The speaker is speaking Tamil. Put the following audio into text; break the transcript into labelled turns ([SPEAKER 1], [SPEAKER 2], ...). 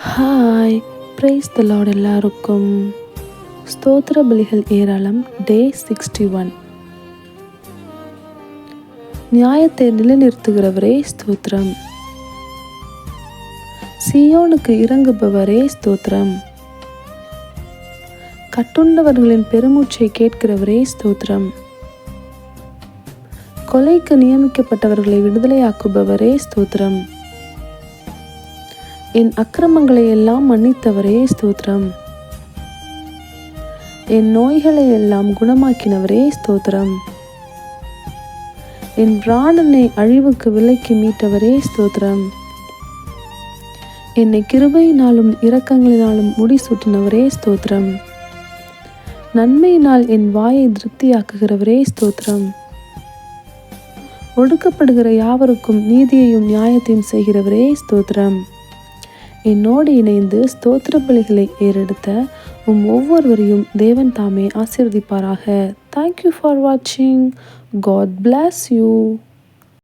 [SPEAKER 1] ஹாய் பிரைஸ் த லார்ட் எல்லாருக்கும் ஸ்தோத்திர பலிகள் ஏராளம் டே சிக்ஸ்டி ஒன் நியாயத்தை நிலைநிறுத்துகிறவரே ஸ்தோத்திரம் சியோனுக்கு இறங்குபவரே ஸ்தோத்திரம் கட்டுண்டவர்களின் பெருமூச்சை கேட்கிறவரே ஸ்தோத்திரம் கொலைக்கு நியமிக்கப்பட்டவர்களை விடுதலையாக்குபவரே ஸ்தோத்திரம் என் அக்கிரமங்களை எல்லாம் மன்னித்தவரே ஸ்தோத்திரம். என் நோய்களை எல்லாம் குணமாக்கினவரே ஸ்தோத்திரம். என் பிராணனை அழிவுக்கு விலைக்கு மீட்டவரே ஸ்தோத்திரம். என்னை கிருபையினாலும் இரக்கங்களினாலும் முடிசூட்டினவரே ஸ்தோத்திரம். நன்மையினால் என் வாயை திருப்தியாக்குகிறவரே ஸ்தோத்திரம். ஒடுக்கப்படுகிற யாவருக்கும் நீதியையும் நியாயத்தையும் செய்கிறவரே ஸ்தோத்திரம். என்னோடு இணைந்து ஸ்தோத்திர பலிகளை ஏறெடுத்த உம் ஒவ்வொருவரையும் தேவன் தாமே ஆசீர்வதிப்பாராக. தேங்க்யூ ஃபார் வாட்சிங் காட் பிளாஸ் யூ